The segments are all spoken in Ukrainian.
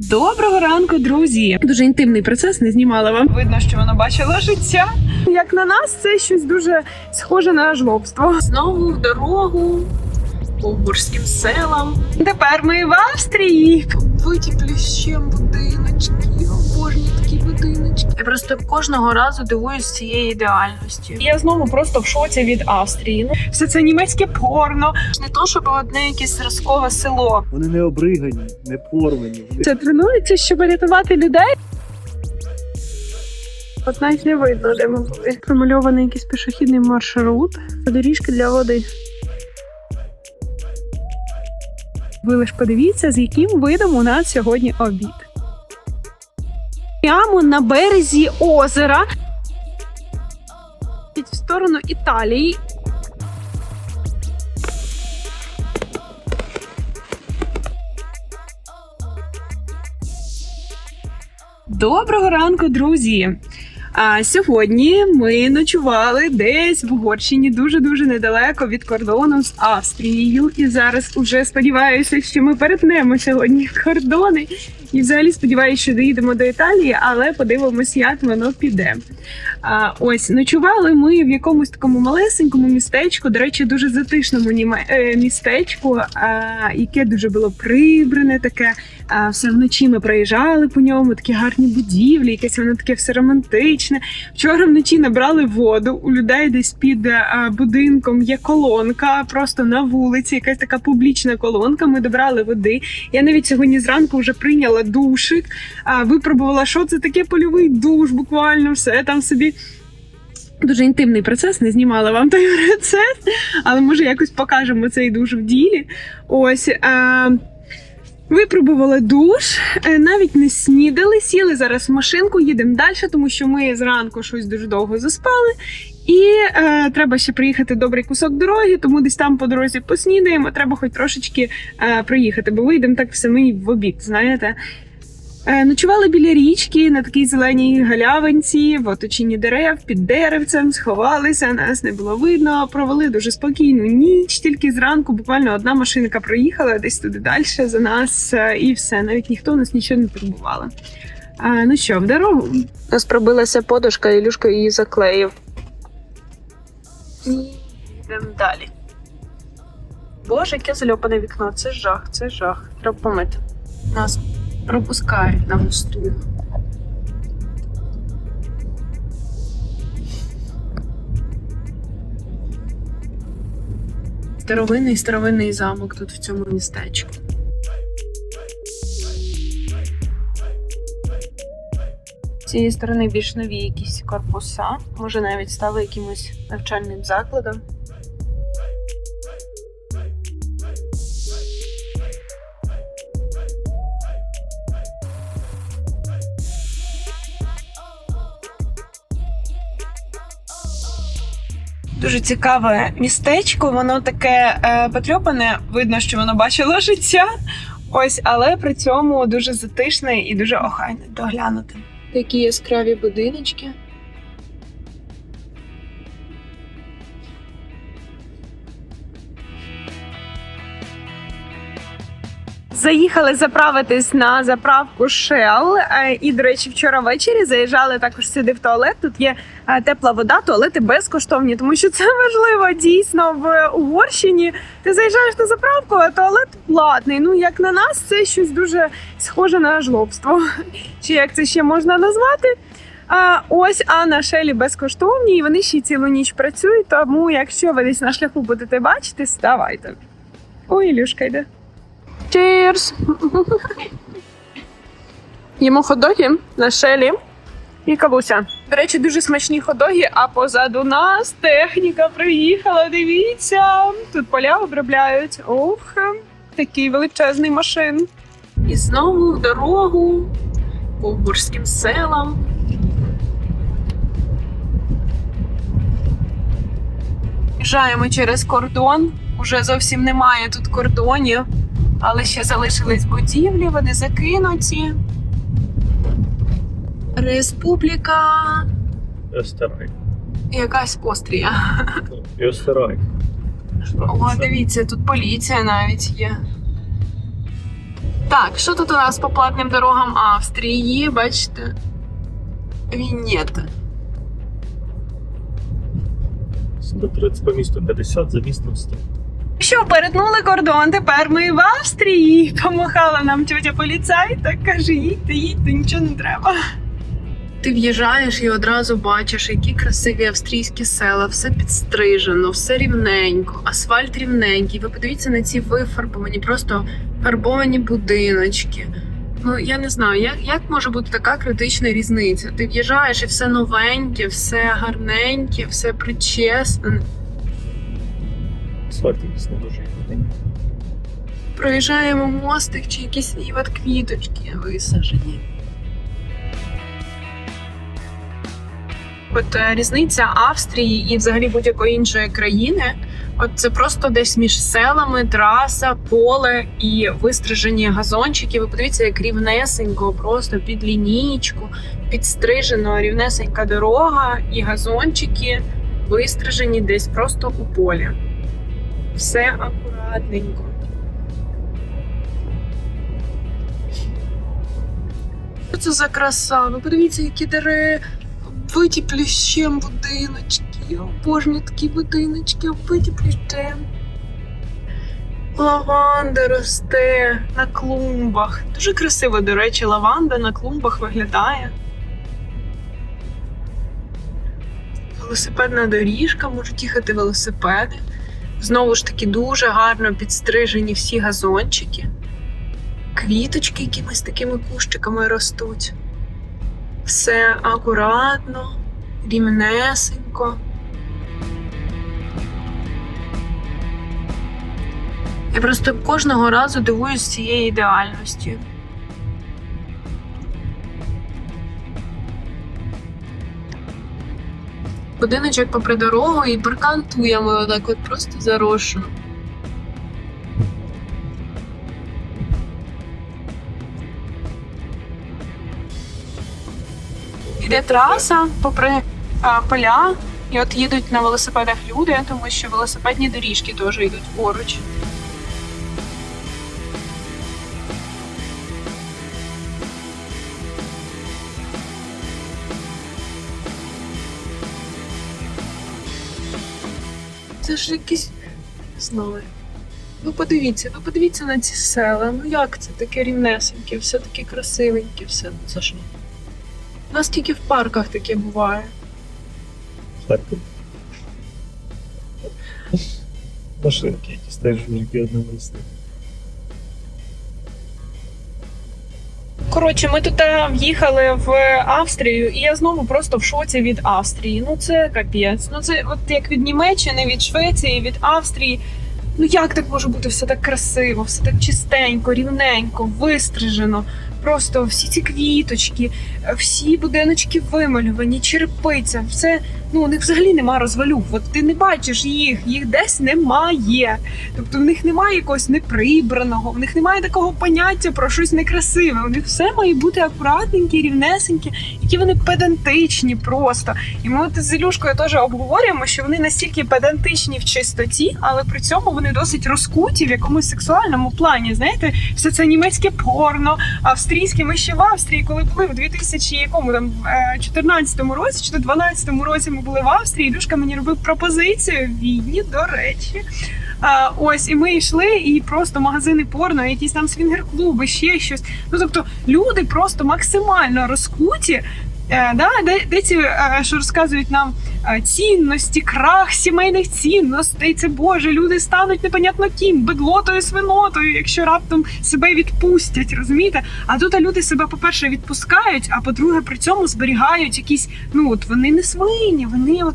Доброго ранку, друзі! Дуже інтимний процес не знімала вам. Видно, що вона бачила життя. Як на нас, це щось дуже схоже на жлобство. Знову в дорогу по бурським селам. Тепер ми в Австрії. Побиті плющем будиночки. Обожні будиночки. Я просто кожного разу дивуюсь цієї ідеальності. Я знову просто в шоці від Австрії. Ну, все це німецьке порно. Не то, щоб одне якесь зразкове село. Вони не обригані, не порвані. Це тренується, щоб рятувати людей. От навіть не видно, де ми були. Промальований якийсь пішохідний маршрут, доріжки для води. Ви лиш подивіться, з яким видом у нас сьогодні обід. Прямо на березі озера. В сторону Італії. Доброго ранку, друзі! А сьогодні ми ночували десь в Угорщині, дуже дуже недалеко від кордону з Австрією. І зараз уже сподіваюся, що ми перетнемо сьогодні кордони. І взагалі сподіваюся, що доїдемо до Італії, але подивимося, як воно піде. А, ось ночували ми в якомусь такому малесенькому містечку, до речі, дуже затишному е, містечку, а, яке дуже було прибране, таке. А, все вночі ми проїжджали по ньому, такі гарні будівлі, якесь воно таке все романтичне. Вчора вночі набрали воду. У людей десь під будинком є колонка, просто на вулиці, якась така публічна колонка. Ми добрали води. Я навіть сьогодні зранку вже прийняла душик, а, випробувала, що це таке польовий душ, буквально все там собі. Дуже інтимний процес, не знімала вам той процес, але може якось покажемо цей душ в ділі. Ось. А... Випробували душ, е, навіть не снідали, сіли зараз в машинку, їдемо далі, тому що ми зранку щось дуже довго заспали. І е, треба ще приїхати добрий кусок дороги, тому десь там по дорозі поснідаємо. Треба хоч трошечки е, проїхати, бо вийдемо так в самий в обід, знаєте. Е, Ночували біля річки на такій зеленій галявинці, в оточенні дерев, під деревцем, сховалися, нас не було видно. Провели дуже спокійну ніч. Тільки зранку буквально одна машинка проїхала десь туди далі за нас, е, і все. Навіть ніхто нас нічого не турбувало. А, ну що, в дорогу? Нас пробилася подушка, Ілюшка її заклеїв. І йдемо далі. Боже, яке зальопане вікно. Це жах, це жах. Треба помити. Нас пропускають на мосту. Старовинний старовинний замок тут в цьому містечку. Цієї сторони більш нові якісь корпуса, може навіть стали якимось навчальним закладом. Дуже цікаве містечко, воно таке е, потрьопане, видно, що воно бачило життя. Ось, але при цьому дуже затишне і дуже охайне доглянути. Такі яскраві будиночки. Заїхали заправитись на заправку Shell. Е, І, до речі, вчора ввечері заїжджали також сюди в туалет. Тут є е, тепла вода, туалети безкоштовні, тому що це важливо дійсно в Угорщині. Ти заїжджаєш на заправку, а туалет платний. Ну як на нас, це щось дуже схоже на жлобство. Чи як це ще можна назвати? А ось а на шелі безкоштовні, і вони ще цілу ніч працюють. Тому, якщо ви десь на шляху будете бачити, ставайте. Ой, Ілюшка йде. Cheers! Їмо ходоги на шелі і кавуся. До речі, дуже смачні ходоги, а позаду нас техніка приїхала. Дивіться, тут поля обробляють. Ох, такий величезний машин. І знову в дорогу бурським селам. Їжджаємо через кордон. Уже зовсім немає тут кордонів, але ще залишились будівлі, вони закинуті. Республіка. Österreich. Якась Острія. Österreich. О, дивіться, тут поліція навіть є. Так, що тут у нас по платним дорогам Австрії бачите? Вінєта. 130 по місту 50, за містом 100. Що, перетнули кордон, тепер ми в Австрії. Помахала нам тьотя поліцай, так каже, їдьте, їдьте, нічого не треба. Ти в'їжджаєш і одразу бачиш, які красиві австрійські села, все підстрижено, все рівненько, асфальт рівненький. Ви подивіться на ці вифарбовані, просто фарбовані будиночки. Ну я не знаю, як, як може бути така критична різниця. Ти в'їжджаєш і все новеньке, все гарненьке, все причесне. Асфальт якийсь не дуже. Проїжджаємо мостик чи якісь і от квіточки висаджені. От е, різниця Австрії і взагалі будь-якої іншої країни. От це просто десь між селами, траса, поле і вистрижені газончики. Ви подивіться, як рівнесенько, просто під лінійку, підстрижено рівнесенька дорога і газончики вистрижені десь просто у полі. Все акуратненько. Що це за краса? Ви подивіться, які дерева виті плющем будиночки. Обожні такі будиночки, оббиті плющем. Лаванда росте на клумбах. Дуже красиво, до речі, лаванда на клумбах виглядає. Велосипедна доріжка, можуть їхати велосипеди. Знову ж таки, дуже гарно підстрижені всі газончики. Квіточки якимись такими кущиками ростуть. Все акуратно, рівнесенько. Я просто кожного разу дивуюсь цієї ідеальності. Будиночок попри дорогу і паркантуємо отак от просто зарошу. Іде траса попри а, поля, і от їдуть на велосипедах люди, тому що велосипедні доріжки теж йдуть поруч. Ж якісь не. Ви подивіться, ну подивіться на ці села. Ну як це таке рівнесеньке, все таке красивеньке, все це ж. У нас тільки в парках таке буває. Харків. Машинки, в стежать мужики одним Коротше, ми тут е, в'їхали в Австрію, і я знову просто в шоці від Австрії. Ну це капець. Ну це от як від Німеччини, від Швеції, від Австрії. Ну як так може бути все так красиво, все так чистенько, рівненько, вистрижено. Просто всі ці квіточки, всі будиночки вималювані, черепиця, все. Ну, у них взагалі нема розвалюх. От ти не бачиш їх, їх десь немає. Тобто в них немає якогось неприбраного, в них немає такого поняття про щось некрасиве. У них все має бути акуратненьке, рівнесеньке, які вони педантичні просто. І ми от з Ілюшкою теж обговорюємо, що вони настільки педантичні в чистоті, але при цьому вони досить розкуті в якомусь сексуальному плані. Знаєте, все це німецьке порно, австрійське. Ми ще в Австрії, коли були в 2000 якому там е, 14 році чи то 12 році ми були в Австрії. Ілюшка мені робив пропозицію в Відні, до речі. А, ось і ми йшли, і просто магазини порно, якісь там свінгер-клуби, ще щось. Ну тобто люди просто максимально розкуті. Е, да, де, ці, е, що розказують нам е, цінності, крах сімейних цінностей. Це Боже, люди стануть непонятно ким, бедлотою, свинотою, якщо раптом себе відпустять, розумієте? А тут люди себе, по-перше, відпускають, а по-друге, при цьому зберігають якісь. Ну от вони не свині, вони от,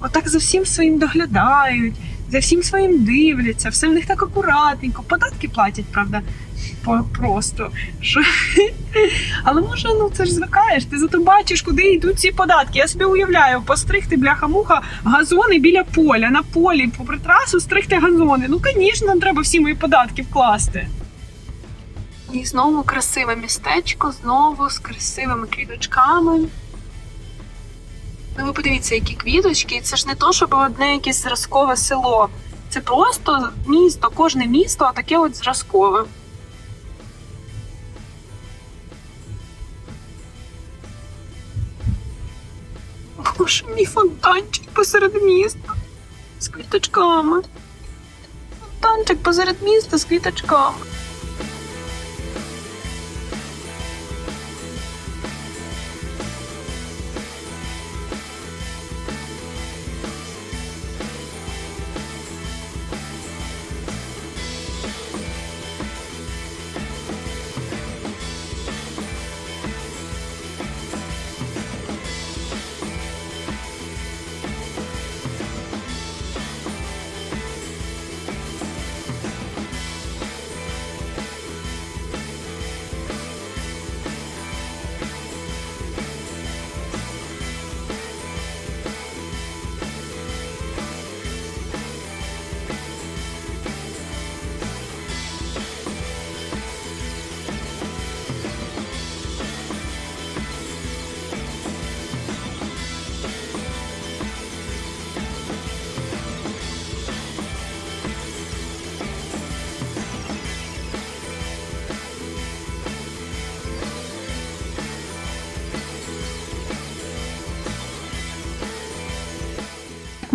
отак за всім своїм доглядають, за всім своїм дивляться, все в них так акуратненько. Податки платять, правда, просто. Що? Але може, ну це ж звикаєш. Ти зато бачиш, куди йдуть ці податки. Я собі уявляю, постригти бляха-муха газони біля поля, на полі, попри трасу стригти газони. Ну, звісно, нам треба всі мої податки вкласти. І знову красиве містечко, знову з красивими квіточками. Ну ви подивіться, які квіточки. Це ж не то, щоб одне якесь зразкове село. Це просто місто, кожне місто, а таке от зразкове. Боже, мій фонтанчик посеред міста з квіточками. Фонтанчик посеред міста з квіточками.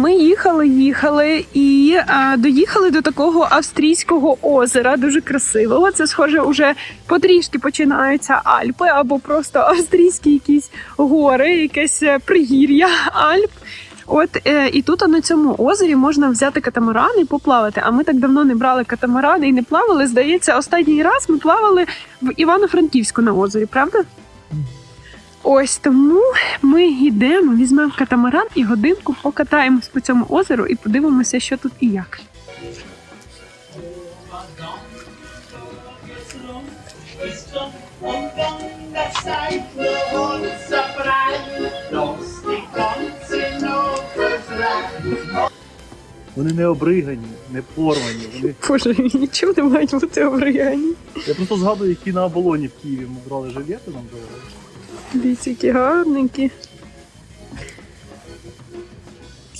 Ми їхали, їхали і а, доїхали до такого австрійського озера, дуже красивого. Це схоже, уже потрішки починаються Альпи або просто австрійські якісь гори, якесь е, пригір'я Альп. От е, і тут на цьому озері можна взяти катамаран і поплавати. А ми так давно не брали катамаран і не плавали. Здається, останній раз ми плавали в Івано-Франківську на озері, правда? Ось тому ми йдемо, візьмемо катамаран і годинку покатаємось по цьому озеру і подивимося, що тут і як. Вони не обригані, не порвані. Вони... Боже, нічого не мають бути обріяні. Я просто згадую, які на оболоні в Києві ми брали жилети нам давали. Дивіться, які гарненькі.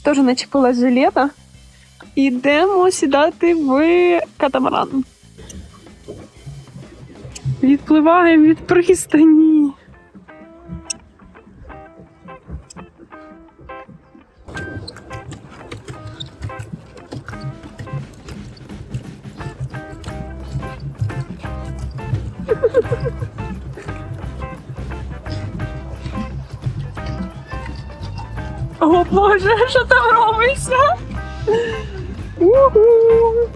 Теж начепила жилета. Ідемо сідати в катамаран. Відпливаємо від пристані. Боже, що там робиться? Уху.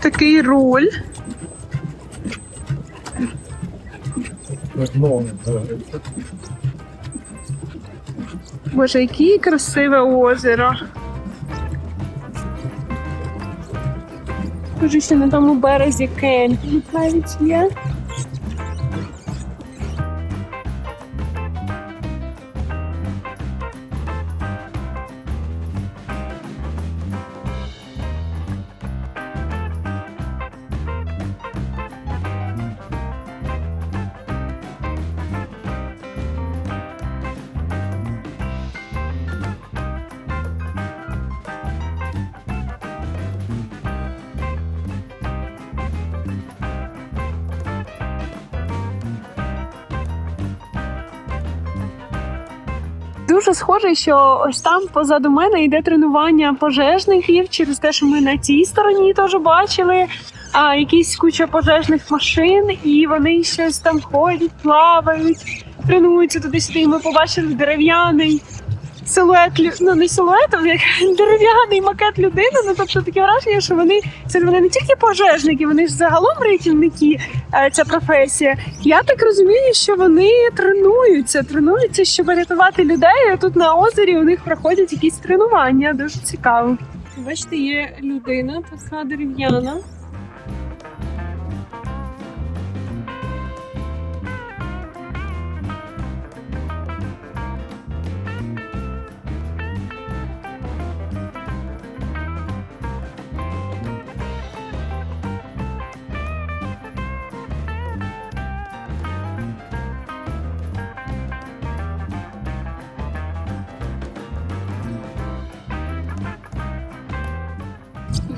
Такий роль. Боже, яке красиве озеро. Боже, ще на тому березі кемпінг навіть є. Дуже схоже, що ось там позаду мене йде тренування пожежників через те, що ми на цій стороні теж бачили. А якісь куча пожежних машин, і вони щось там ходять, плавають, тренуються туди-сюди. Ми побачили дерев'яний силует, ну не силует, а як дерев'яний макет людини. Ну тобто таке враження, що вони це вони не тільки пожежники, вони ж загалом рятівники. е, Ця професія. Я так розумію, що вони тренуються, тренуються, щоб рятувати людей. А тут на озері у них проходять якісь тренування. Дуже цікаво. Бачите, є людина така дерев'яна.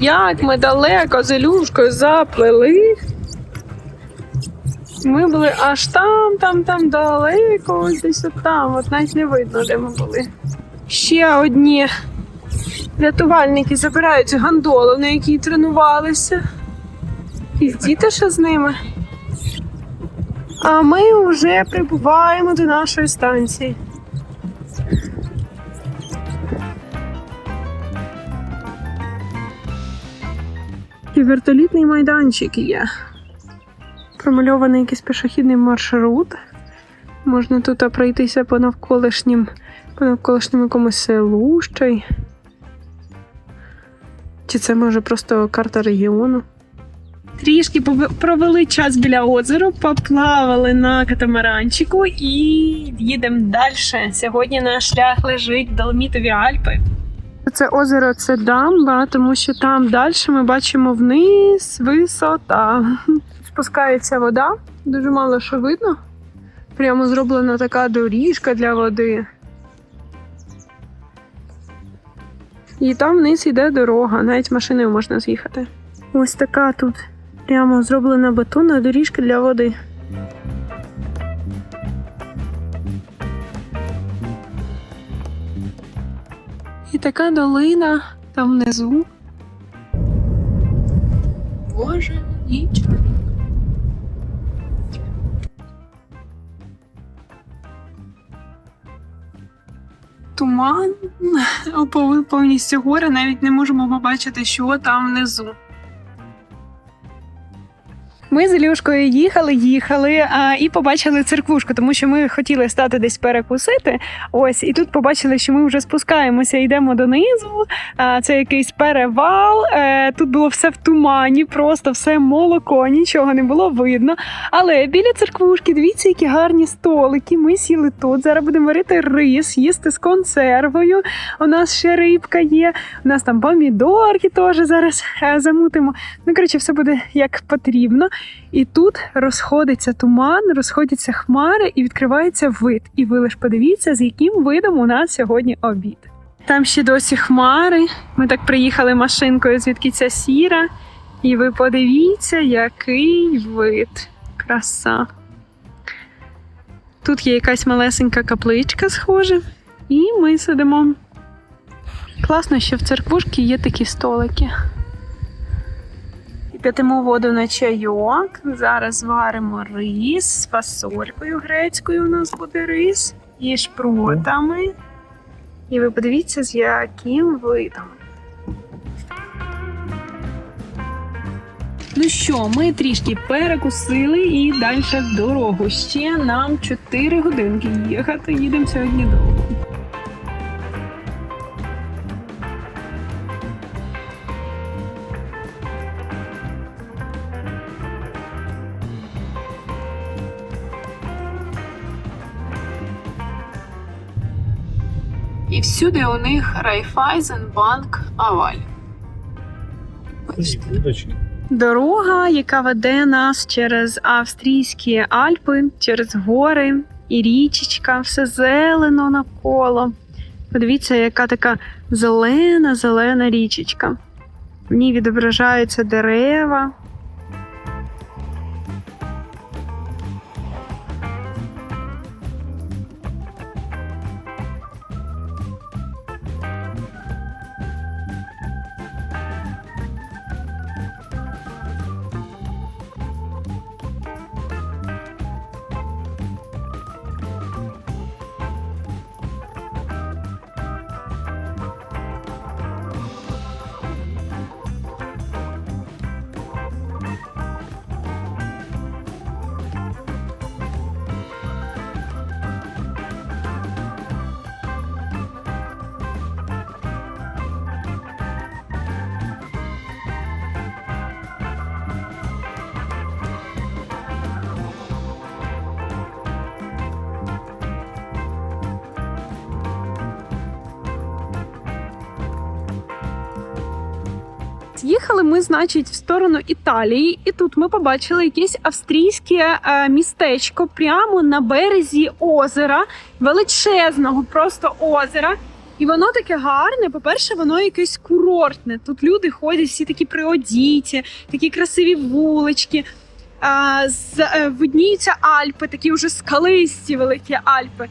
Як ми далеко з Ілюшкою заплели. Ми були аж там, там, там далеко, десь от там. От навіть не видно, де ми були. Ще одні рятувальники забирають гондолу, на якій тренувалися. І діти ще з ними. А ми вже прибуваємо до нашої станції. Вертолітний майданчик є. Промальований якийсь пішохідний маршрут. Можна тут пройтися по навколишнім, по навколишньому якомусь селу ще й. Чи це може просто карта регіону? Трішки провели час біля озера, поплавали на катамаранчику і їдемо далі. Сьогодні наш шлях лежить в Доломітові Альпи. Це озеро це дамба, тому що там далі ми бачимо вниз висота. Спускається вода, дуже мало що видно. Прямо зроблена така доріжка для води. І там вниз йде дорога, навіть машиною можна з'їхати. Ось така тут прямо зроблена бетонна доріжка для води. Така долина там внизу. Боже, нічого. Туман оповив повністю гори, навіть не можемо побачити, що там внизу. Ми з Ілюшкою їхали, їхали а, і побачили церквушку, тому що ми хотіли стати десь перекусити. Ось, і тут побачили, що ми вже спускаємося, йдемо донизу. А, це якийсь перевал. Е, тут було все в тумані, просто все молоко, нічого не було видно. Але біля церквушки, дивіться, які гарні столики. Ми сіли тут. Зараз будемо варити рис, їсти з консервою. У нас ще рибка є. У нас там помідорки теж зараз е, замутимо. Ну, коротше, все буде як потрібно. І тут розходиться туман, розходяться хмари і відкривається вид. І ви лише подивіться, з яким видом у нас сьогодні обід. Там ще досі хмари. Ми так приїхали машинкою, звідки ця сіра. І ви подивіться, який вид. Краса. Тут є якась малесенька капличка, схоже. І ми сидимо. Класно, що в церквушці є такі столики. П'ятимо воду на чайок. Зараз зваримо рис з фасолькою грецькою. У нас буде рис і шпротами. І ви подивіться, з яким видом. Ну що, ми трішки перекусили і далі в дорогу. Ще нам 4 годинки їхати. Їдемо сьогодні довго. Всюди у них Райфайзенбанк Аваль. Дорога, яка веде нас через австрійські Альпи, через гори і річечка, все зелено навколо. Подивіться, яка така зелена, зелена річечка. В ній відображаються дерева. Значить, в сторону Італії, і тут ми побачили якесь австрійське е, містечко прямо на березі озера, величезного просто озера. І воно таке гарне. По-перше, воно якесь курортне. Тут люди ходять всі такі приодіті, такі красиві вулички. а, з, е, видніються Альпи, такі вже скалисті великі Альпи.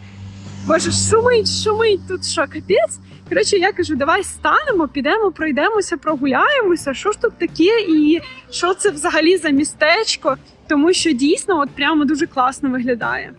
Боже, шумить, шумить тут що, капець. Коротше, я кажу, давай станемо, підемо, пройдемося, прогуляємося. Що ж тут таке, і що це взагалі за містечко? Тому що дійсно, от прямо дуже класно виглядає.